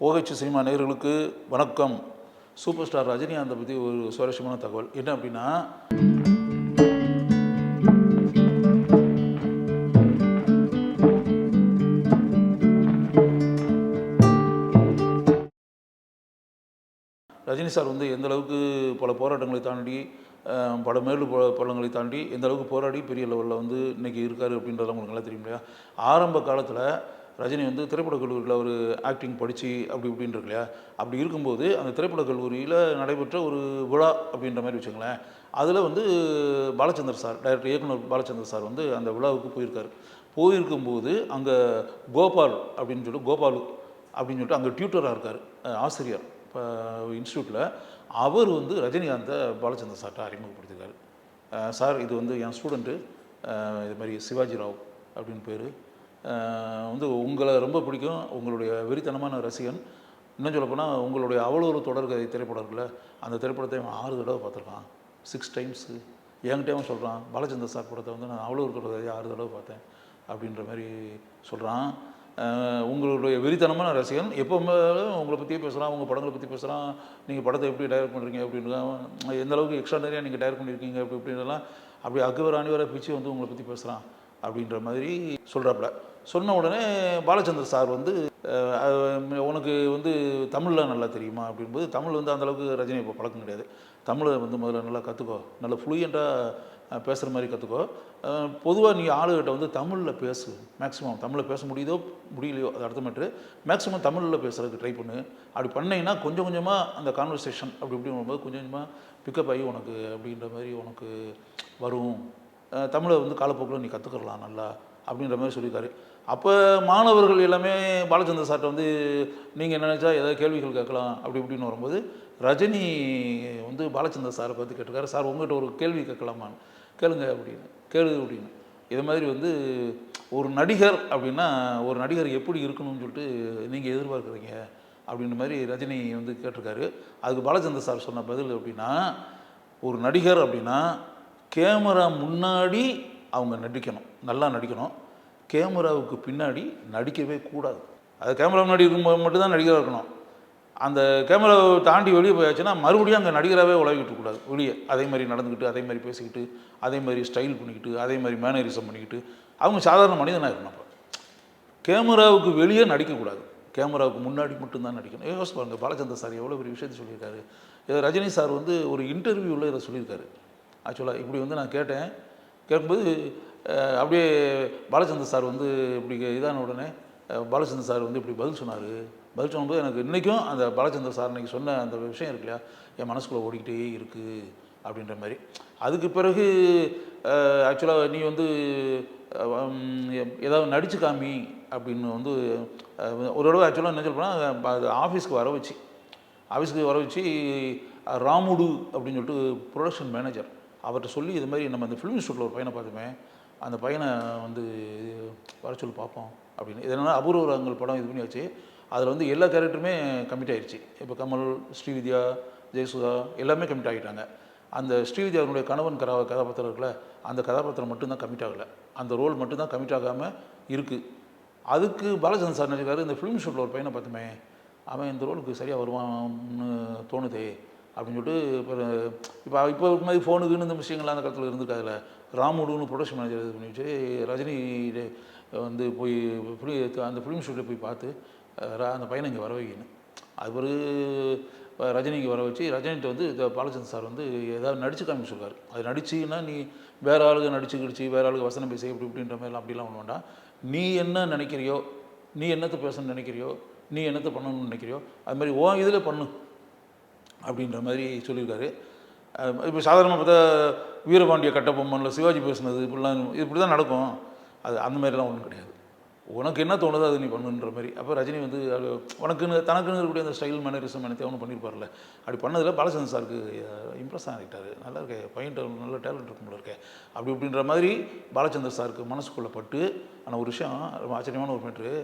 OH cinema நேர்களுக்கு வணக்கம். Super star ரஜினிகாந்தை பற்றி ஒரு சுவாரஸ்யமான தகவல். என்ன அப்படின்னா ரஜினி சார் வந்து எந்த அளவுக்கு பல போராட்டங்களை தாண்டி பல மேலு ப- பள்ளங்களை தாண்டி எந்த அளவுக்கு போராடி பெரிய லெவலில் வந்து இன்றைக்கி இருக்கார் அப்படின்றத உங்களுக்கு நல்லா தெரியும் இல்லையா? ஆரம்ப காலத்தில் ரஜினி வந்து திரைப்படக் கல்லூரியில் ஒரு ஆக்டிங் படித்து அப்படி இப்படின்னு இருக்கு இல்லையா? அப்படி இருக்கும்போது அந்த திரைப்படக் கல்லூரியில் நடைபெற்ற ஒரு விழா அப்படின்ற மாதிரி வச்சுங்களேன் அதில் வந்து பாலச்சந்தர் சார் டைரக்டர் இயக்குனர் பாலச்சந்தர் சார் வந்து அந்த விழாவுக்கு போயிருக்காரு. போயிருக்கும்போது அங்கே கோபால் அப்படின்னு சொல்லிட்டு கோபாலு அப்படின்னு சொல்லிட்டு அங்கே டியூட்டராக இருக்கார் ஆசிரியர் இப்போ இன்ஸ்டியூட்டில் அவர் வந்து ரஜினிகாந்தை பாலச்சந்தர் சார்கிட்ட அறிமுகப்படுத்திருக்காரு சார் இது வந்து என் ஸ்டூடெண்ட்டு இது மாதிரி சிவாஜி ராவ் அப்படின்னு பேர். வந்து உங்களை ரொம்ப பிடிக்கும். உங்களுடைய வெறித்தனமான ரசிகன். இன்னும் சொல்லப்போனால் உங்களுடைய அவ்வளோ ஒரு தொடர்கதை திரைப்படம் இருக்குல்ல அந்த திரைப்படத்தை அவன் ஆறு தடவை பார்த்துருக்கான். சிக்ஸ் டைம்ஸு என்கிட்டயும் சொல்கிறான் பாலச்சந்தர் சார் படத்தை வந்து நான் அவ்வளோ ஒரு தொடர்கதையை ஆறு தடவை பார்த்தேன் அப்படின்ற மாதிரி சொல்கிறான் உங்களுடைய வெறித்தனமான ரசிகன். எப்போவுமே உங்களை பற்றியே பேசுகிறான் உங்கள் படங்களை பற்றி பேசுகிறான் நீங்கள் படத்தை எப்படி டைரக்ட் பண்ணுறீங்க அப்படின்னு எந்த அளவுக்கு எக்ஸ்ட்ராடனரியாக நீங்கள் டைரக்ட் பண்ணியிருக்கீங்க அப்படி அப்படின்றலாம் அப்படி அக்குவர் அணிவரை பிச்சு வந்து உங்களை பற்றி பேசுகிறான் அப்படின்ற மாதிரி சொல்கிறாப்புல சொன்ன உடனே பாலச்சந்தர் சார் வந்து உனக்கு வந்து தமிழில் நல்லா தெரியுமா அப்படின்போது தமிழ் வந்து அந்தளவுக்கு ரஜினி இப்போ பழக்கம் கிடையாது. தமிழை வந்து முதல்ல நல்லா கற்றுக்கோ நல்லா ஃப்ளூயண்ட்டாக பேசுகிற மாதிரி கற்றுக்கோ பொதுவாக நீ ஆளுகிட்ட வந்து தமிழில் பேசு. மேக்ஸிமம் தமிழில் பேச முடியுதோ முடியலையோ அது அடுத்த மேக்ஸிமம் தமிழில் பேசுகிறதுக்கு ட்ரை பண்ணு. அப்படி பண்ணீங்கன்னா கொஞ்சம் கொஞ்சமாக அந்த கான்வர்சேஷன் அப்படி இப்படி வரும்போது கொஞ்சம் கொஞ்சமாக பிக்கப் ஆகி உனக்கு அப்படின்ற மாதிரி உனக்கு வரும். தமிழை வந்து காலப்போக்கில் நீ கற்றுக்கலாம் நல்லா அப்படின்ற மாதிரி சொல்லியிருக்காரு. அப்போ மாணவர்கள் எல்லாமே பாலச்சந்தர் சார்ட்ட வந்து நீங்கள் நினச்சா ஏதாவது கேள்விகள் கேட்கலாம். அப்படி இப்படின்னு வரும்போது ரஜினி வந்து பாலச்சந்தர் சாரை பார்த்து கேட்டிருக்காரு. சார் உங்கள்கிட்ட ஒரு கேள்வி கேட்கலாமான்னு? கேளுங்க அப்படின்னு. கேளு அப்படின்னு. இது மாதிரி வந்து ஒரு நடிகர் அப்படின்னா ஒரு நடிகர் எப்படி இருக்கணும்னு சொல்லிட்டு நீங்கள் எதிர்பார்க்குறீங்க? அப்படின்ற மாதிரி ரஜினி வந்து கேட்டிருக்காரு. அதுக்கு பாலச்சந்தர் சார் சொன்ன பதில் அப்படின்னா ஒரு நடிகர் அப்படின்னா கேமரா முன்னாடி அவங்க நடிக்கணும். நல்லா நடிக்கணும். கேமராவுக்கு பின்னாடி நடிக்கவே கூடாது. அது கேமரா முன்னாடி இருக்கும்போது மட்டும்தான் நடிகராக இருக்கணும். அந்த கேமராவை தாண்டி வெளியே போயாச்சுன்னா மறுபடியும் அங்கே நடிகராகவே உலகிட்டு கூடாது. வெளியே. அதே மாதிரி நடந்துக்கிட்டு அதே மாதிரி பேசிக்கிட்டு அதே மாதிரி ஸ்டைல் பண்ணிக்கிட்டு அதே மாதிரி மேனரிசம் பண்ணிக்கிட்டு அவங்க சாதாரண மனிதனாக இருக்கணும் அப்போ. கேமராவுக்கு வெளியே நடிக்கக்கூடாது. கேமராவுக்கு முன்னாடி மட்டும்தான் நடிக்கணும். யோசிச்சு பாருங்கள் பாலச்சந்தர் சார் எவ்வளோ பெரிய விஷயத்தை சொல்லியிருக்காரு. இதை ரஜினி சார் வந்து ஒரு இன்டர்வியூவில் இதை சொல்லியிருக்காரு. ஆக்சுவலாக இப்படி வந்து நான் கேட்டேன். கேட்கும்போது அப்படியே பாலச்சந்தர் சார் வந்து இப்படி இதான உடனே பாலச்சந்தர் சார் வந்து இப்படி பதில் சொன்னார். பதில் சொல்லும்போது எனக்கு இன்றைக்கும் அந்த பாலச்சந்தர் சார் இன்றைக்கி சொன்ன அந்த விஷயம் இருக்கு இல்லையா? என் மனசுக்குள்ளே ஓடிக்கிட்டே இருக்குது அப்படின்ற மாதிரி. அதுக்கு பிறகு ஆக்சுவலாக நீ வந்து ஏதாவது நடிச்சு காமி அப்படின்னு வந்து ஒரு தடவை ஆக்சுவலாக என்ன சொல்ல ஆஃபீஸ்க்கு வர வச்சு ஆஃபீஸ்க்கு வர வச்சு ராமுடு அப்படின்னு சொல்லிட்டு ப்ரொடக்ஷன் மேனேஜர் அவர்கிட்ட சொல்லி இது மாதிரி நம்ம அந்த ஃபிலிம் இன்ஸ்டியூட்டில் ஒரு பையனை பார்த்துமே அந்த பையனை வந்து வர சொல்லி பார்ப்போம் அப்படின்னு இதனால் என்னன்னா படம் இது பண்ணி வச்சு அதில் வந்து எல்லா கேரக்டருமே கமிட் ஆயிடுச்சு இப்போ கமல் ஸ்ரீவித்யா ஜெயசுதா எல்லாமே கமிட் ஆகிட்டாங்க அந்த ஸ்ரீவித்யாவுடைய கணவன் கதா கதாபாத்திரம் இருக்குல்ல அந்த கதாபாத்திரம் மட்டும்தான் கமிட் ஆகலை அந்த ரோல் மட்டும்தான் கமிட் ஆகாமல் இருக்குது அதுக்கு பாலச்சந்திரன் சார் நினைக்கிறாரு இந்த ஃபிலிம் ஷூட்டில் ஒரு பையனை பார்த்துமே அவன் இந்த ரோலுக்கு சரியாக வருவான்னு தோணுதே அப்படின்னு சொல்லிட்டு இப்போ இப்போ இப்போ மாதிரி ஃபோனுக்குன்னு இந்த விஷயங்கள்லாம் அந்த காலத்தில் இருந்திருக்காதுல்ல ராமுடுன்னு ப்ரொடக்ஷன் மேனேஜர் இது பண்ணி வச்சு ரஜினி வந்து போய் ஃபிலி அந்த ஃபிலிம் ஷூட்டில் போய் பார்த்து ரா- அந்த பையனை இங்கே வர வைக்கணும். அது பிறகு ரஜினிக்கு வர வச்சு ரஜினிகிட்ட வந்து இந்த பாலச்சந்தர் சார் வந்து ஏதாவது நடிச்சு காமிக்க சொல்றாரு. அது நடிச்சுன்னா நீ வேறு ஆளுங்க நடிச்சு கிடிச்சு வேறு ஆளுக்கு வசனம் பேசி இப்படி இப்படின்ற மாதிரிலாம் அப்படிலாம் ஒன்று வேண்டாம். நீ என்ன நினைக்கிறியோ நீ என்னத்தை பேசணும்னு நினைக்கிறியோ நீ என்னத்தை பண்ணணும்னு நினைக்கிறியோ அது மாதிரி ஓ இதில் பண்ணு. அப்படின்ற மாதிரி சொல்லியிருக்காரு. இப்போ சாதாரணமாக பார்த்தா வீரபாண்டிய கட்டபொம்மனில் சிவாஜி பேசுனது இப்படிலாம் இப்படி தான் நடக்கும். அது அந்த மாதிரிலாம் ஒன்றும் கிடையாது. உனக்கு என்ன தோணுதோ அது நீ பண்ணுன்ற மாதிரி. அப்போ ரஜினி வந்து உனக்குன்னு தனக்குன்னு இருக்கக்கூடிய அந்த ஸ்டைல் மேனரிசம் எனக்கு அவனு பண்ணியிருப்பார்ல அப்படி பண்ணதில் பாலச்சந்திரன் சாருக்கு இம்ப்ரெஸ் ஆகிட்டார். நல்லா இருக்கே பையன்ட்ட நல்ல டேலண்ட் இருக்கும்ல இருக்கே. அப்படி இப்படின்ற மாதிரி பாலச்சந்தர் சாருக்கு மனசுக்குள்ளே பட்டு ஆனால் ஒரு விஷயம் ரொம்ப ஆச்சரியமான ஒரு மேட்ரு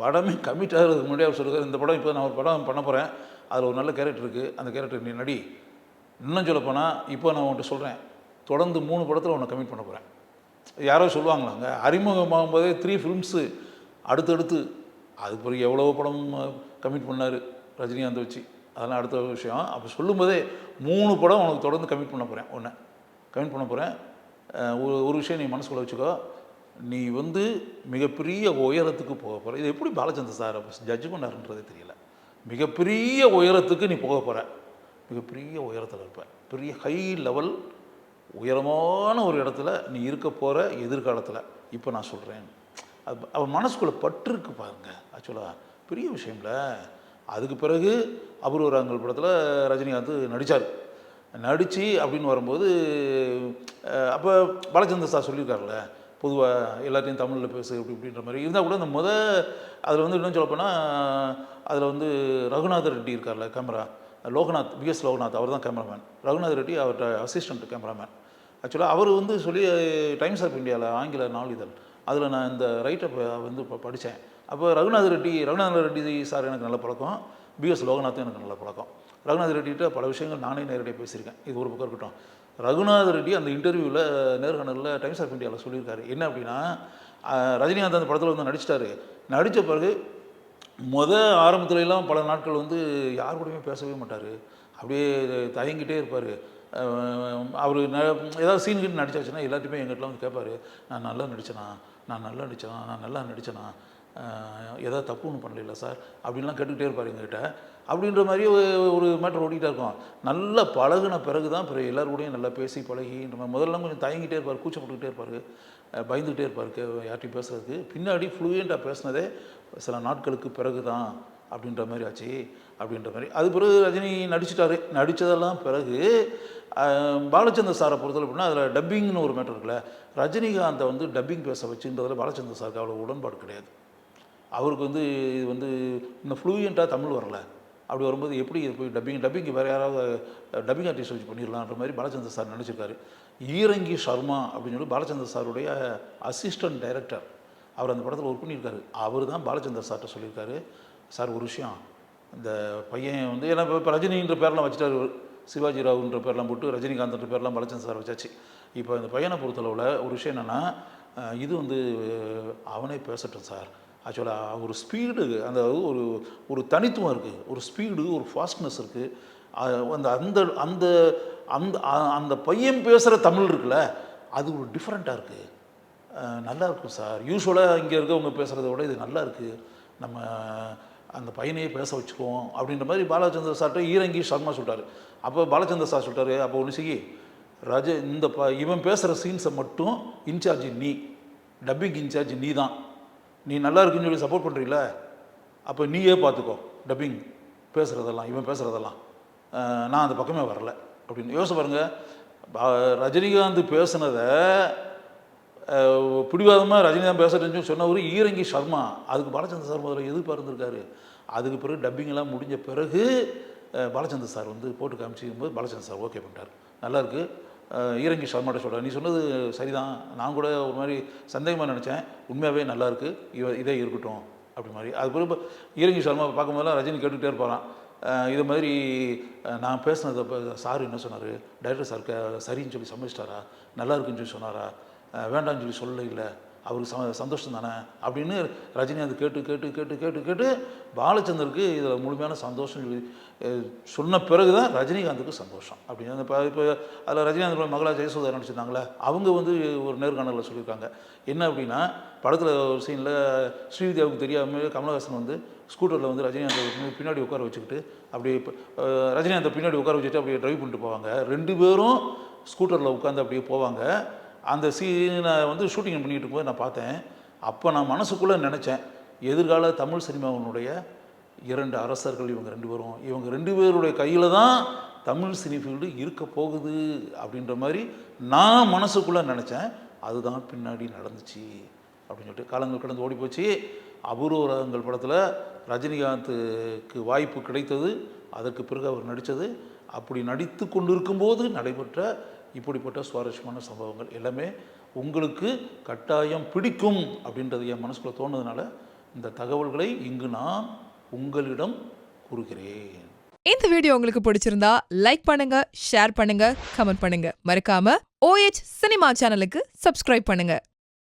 படமே கமிட் ஆகிறதுக்கு முன்னாடி அவர் சொல்லுறாரு இந்த படம் இப்போ நான் ஒரு படம் பண்ண போகிறேன் அதில் ஒரு நல்ல கேரக்டர் இருக்குது அந்த கேரக்டர் நீ நடி. இன்னும் சொல்லப்போனால் இப்போ நான் உன்கிட்ட சொல்கிறேன் தொடர்ந்து மூணு படத்தில் உன்னை கமிட் பண்ண போகிறேன் யாரோ சொல்லுவாங்களாங்க அறிமுகமாகும் போதே த்ரீ ஃபிலிம்ஸு அடுத்தடுத்து அது பிறகு எவ்வளோ படம் கமிட் பண்ணார் ரஜினிகாந்த் வச்சு. அதெல்லாம் அடுத்த விஷயம். அப்போ சொல்லும்போதே மூணு படம் உனக்கு தொடர்ந்து கமிட் பண்ண போகிறேன் ஒன்று கமிட் பண்ண போகிறேன் ஒரு ஒரு விஷயம் நீ மனசுக்குள்ள வச்சுக்கோ. நீ வந்து மிகப்பெரிய உயரத்துக்கு போக போகிற இது எப்படி பாலச்சந்தர் சார் ஜட்ஜ் பண்ணாருன்றதே தெரியல. மிகப்பெரிய உயரத்துக்கு நீ போக போகிற மிகப்பெரிய உயரத்தில் இருப்பேன் பெரிய ஹை லெவல் உயரமான ஒரு இடத்துல நீ இருக்க போகிற எதிர்காலத்தில். இப்போ நான் சொல்கிறேன் அது அவன் மனசுக்குள்ளே பற்றுருக்கு பாருங்க. ஆக்சுவலாக பெரிய விஷயம்ல. அதுக்கு பிறகு அபூர்வராங்கல் படத்தில் ரஜினிகாந்த் நடித்தார் நடித்து அப்படின்னு வரும்போது அப்போ பாலச்சந்திர சார் சொல்லியிருக்காருல்ல. பொதுவாக எல்லாத்தையும் தமிழில் பேசு இப்படி இப்படின்ற மாதிரி. இருந்தால் கூட அந்த முத அதில் வந்து இன்னும் சொல்லப்போனால் அதில் வந்து ரகுநாதர் ரெட்டி இருக்கார்ல கேமரா லோகநாத் பிஎஸ் லோகநாத் அவர் தான் கேமராமேன் ரகுநாத் ரெட்டி அவர்கிட்ட அசிஸ்டன்ட் கேமராமேன் ஆக்சுவலாக அவர் வந்து சொல்லி டைம்ஸ் ஆஃப் இந்தியாவில் ஆங்கில நாளிதழ். அதில் நான் இந்த ரைட்டை வந்து இப்போ படித்தேன் அப்போ ரகுநாத் ரெட்டி ரகுநாத ரெட்டி சார் எனக்கு நல்ல பழக்கம். பிஎஸ் லோகநாத்தும் எனக்கு நல்ல பழக்கம். ரகுநாத் ரெட்டிகிட்ட பல விஷயங்கள் நானே நேரடியாக பேசியிருக்கேன். இது ஒரு பக்கம் இருக்கட்டும். ரகுநாத் ரெட்டி அந்த இன்டர்வியூவில் நேர்காணலில் டைம்ஸ் ஆஃப் இந்தியாவில் சொல்லியிருக்காரு. என்ன அப்படின்னா ரஜினிகாந்த் அந்த படத்தில் வந்து நடிச்சிட்டாரு. நடித்த பிறகு மொதல் ஆரம்பத்துல எல்லாம் பல நாட்கள் வந்து யார் கூடயுமே பேசவே மாட்டார். அப்படியே தயங்கிட்டே இருப்பார். அவர் ஏதாவது சீன் நடிச்சாச்சுன்னா எல்லாத்தையுமே எங்கிட்டலாம் வந்து கேட்பார் நான் நல்லா நடித்தேனா நான் நல்லா நடித்தேனா நான் நல்லா நடித்தேனா எதாவது தப்பு ஒன்றும் பண்ணல சார்? அப்படின்லாம் கேட்டுக்கிட்டே இருப்பார் எங்ககிட்ட. அப்படின்ற மாதிரி ஒரு- மேட்டர் ஓடிக்கிட்டே இருக்கும். நல்லா பழகுன பிறகு தான் பிறகு எல்லார் கூடயும் நல்லா பேசி பழகின்ற மாதிரி முதல்ல கொஞ்சம் தயங்கிட்டே இருப்பார் கூச்சப்பட்டுக்கிட்டே இருப்பார். பயந்துகிட்டே இருப்பார் யார்கிட்டையும் யார்ட்டையும் பேசுறதுக்கு. பின்னாடி ஃப்ளூயண்ட்டாக பேசினதே சில நாட்களுக்கு பிறகு தான் அப்படின்ற மாதிரி ஆச்சு அப்படின்ற மாதிரி. அது பிறகு ரஜினி நடிச்சிட்டாரு. நடித்ததெல்லாம் பிறகு பாலச்சந்தர் சாரை பொறுத்தவரை அப்படின்னா அதில் டப்பிங்னு ஒரு மேட்டர் இருக்குல்ல ரஜினிகாந்தை வந்து டப்பிங் பேச வச்சுன்றதில் பாலச்சந்தர் சாருக்கு அவ்வளோ உடன்பாடு கிடையாது. அவருக்கு வந்து இது வந்து இன்னும் ஃப்ளூயண்ட்டாக தமிழ் வரல. அப்படி வரும்போது எப்படி இது போய் டப்பிங் டப்பிங் வேறு யாராவது டப்பிங் ஆர்டிஸ்ட் வச்சு பண்ணிடலான்ற மாதிரி பாலச்சந்தர் சார் நினச்சிருக்காரு. ஈரங்கி சர்மா அப்படின்னு சொல்லி பாலச்சந்தர் சாருடைய அசிஸ்டன்ட் டைரக்டர் அவர் அந்த படத்தில் ஒர்க் பண்ணியிருக்காரு. அவர் தான் பாலச்சந்தர் சார்கிட்ட சொல்லியிருக்காரு. சார் ஒரு விஷயம். இந்த பையன் வந்து ஏன்னா இப்போ ரஜினின்ற பேர்லாம் வச்சுட்டாரு. சிவாஜி ராவுன்ற பேர்லாம் போட்டு ரஜினிகாந்த்ன்ற பேர்லாம் பாலச்சந்தர் சார் வச்சாச்சு. இப்போ இந்த பையனை பொறுத்தளவில் ஒரு விஷயம் என்னென்னா இது வந்து அவனே பேசட்டும் சார். ஆக்சுவலாக ஒரு ஸ்பீடு அந்த ஒரு ஒரு தனித்துவம் இருக்குது ஒரு ஸ்பீடு ஒரு ஃபாஸ்ட்னஸ் இருக்குது அந்த அந்த அந்த அந்த அந்த பையன் பேசுகிற தமிழ் இருக்குல்ல அது ஒரு டிஃப்ரெண்ட்டாக இருக்குது நல்லா இருக்கும் சார். யூஸ்வலாக இங்கே இருக்கவங்க பேசுகிறத விட இது நல்லா இருக்குது நம்ம அந்த பையனையே பேச வச்சுக்குவோம் அப்படின்ற மாதிரி பாலச்சந்தர் சார்கிட்ட ஈரங்கி சர்மா சொல்லிட்டாரு அப்போ பாலச்சந்தர் சார் சொல்லிட்டாரு அப்போ ஒன்று சிகி ரஜ இந்த ப இவன் பேசுகிற சீன்ஸை மட்டும் இன்சார்ஜ் நீ. டப்பிங் இன்சார்ஜ் நீ தான். நீ நல்லா இருக்குன்னு சொல்லி சப்போர்ட் பண்ணுறீல அப்போ நீயே பார்த்துக்கோ டப்பிங் பேசுகிறதெல்லாம் இவன் பேசுகிறதெல்லாம் நான் அந்த பக்கமே வரல. அப்படின்னு. யோசிச்சு பாருங்க. ரஜினிகாந்த் பேசுனதை பிடிவாதமாக ரஜினி தான் பேசுகிறேன்னு சொன்னவர் ஈரங்கி சர்மா. அதுக்கு பாலச்சந்திர சார் முதல்ல எதிர்ப்பு இருந்திருக்காரு அதுக்கு பிறகு டப்பிங்கெல்லாம் முடிஞ்ச பிறகு பாலச்சந்திர சார் வந்து போட்டு காமிச்சிக்கும் போது பாலச்சந்திர சார் ஓகே பண்ணிட்டார். நல்லாயிருக்கு ஈரங்கி சர்மாட்ட சொல்கிறார் நீ சொன்னது சரிதான். நான் கூட ஒரு மாதிரி சந்தேகமாக நினச்சேன். உண்மையாகவே நல்லாயிருக்கு இவ இதே இருக்கட்டும். அப்படி மாதிரி. அது பிறகு ஈரங்கி சர்மா பார்க்கும்போதெல்லாம் ரஜினி கேட்டுக்கிட்டே இருப்பாரான் இது மாதிரி நான் பேசினது இப்போ சார் என்ன சொன்னார்? டைரக்டர் சார் சரின்னு சொல்லி சமைச்சிட்டாரா நல்லா இருக்குன்னு சொல்லி சொன்னாரா? வேண்டாம்னு சொல்லி சொல்ல இல்லை. அவருக்கு ச சந்தோஷம் தானே? அப்படின்னு ரஜினி அது கேட்டு கேட்டு கேட்டு கேட்டு கேட்டு பாலச்சந்தருக்கு இதில் முழுமையான சந்தோஷம் சொல்லி சொன்ன பிறகு தான் ரஜினிகாந்துக்கு சந்தோஷம். அப்படின்னு அந்த இப்போ இப்போ அதில் ரஜினிகாந்த் மகளா ஜெயசுதா நடிச்சிருந்தாங்களே அவங்க வந்து ஒரு நேர்காணலில் சொல்லியிருக்காங்க. என்ன அப்படின்னா படத்தில் ஒரு சீனில் ஸ்ரீவித்யாவுக்கு தெரியாமல் கமலஹாசன் வந்து ஸ்கூட்டரில் வந்து ரஜினிகாந்த் பின்னாடி உட்கார வச்சுக்கிட்டு அப்படியே இப்போ ரஜினிகாந்தை பின்னாடி உட்கார வச்சுட்டு அப்படியே ட்ரைவ் பண்ணிட்டு போவாங்க. ரெண்டு பேரும் ஸ்கூட்டரில் உட்காந்து அப்படியே போவாங்க. அந்த சீனை வந்து ஷூட்டிங் பண்ணிக்கிட்டு இருக்கும்போது நான் பார்த்தேன். அப்போ நான் மனசுக்குள்ளே நினச்சேன் எதிர்கால தமிழ் சினிமாவினுடைய இரண்டு அரசர்கள் இவங்க ரெண்டு பேரும் இவங்க ரெண்டு பேருடைய கையில் தான் தமிழ் சினி ஃபீல்டு இருக்க போகுது அப்படின்ற மாதிரி நான் மனசுக்குள்ளே நினச்சேன். அதுதான் பின்னாடி நடந்துச்சு அப்படின்னு சொல்லிட்டு காலங்கள் கடந்து ஓடி போச்சு அபூர்வங்கள் படத்தில் ரஜினிகாந்துக்கு வாய்ப்பு கிடைத்தது அதற்கு பிறகு அவர் நடித்தது. அப்படி நடித்து கொண்டிருக்கும்போது நடைபெற்ற இப்படிப்பட்ட சுவாரஸ்யமான சம்பவங்கள் எல்லாமே உங்களுக்கு கட்டாயம் பிடிக்கும் அப்படின்றது என் மனசுக்குள்ள தோணுதுனால இந்த தகவல்களை இங்கு நான் உங்களிடம் கூறுகிறேன். இந்த வீடியோ உங்களுக்கு பிடிச்சிருந்தா லைக் பண்ணுங்க ஷேர் பண்ணுங்க கமெண்ட் பண்ணுங்க. மறக்காம ஓஎச் சினிமா சேனலுக்கு சப்ஸ்கிரைப் பண்ணுங்க.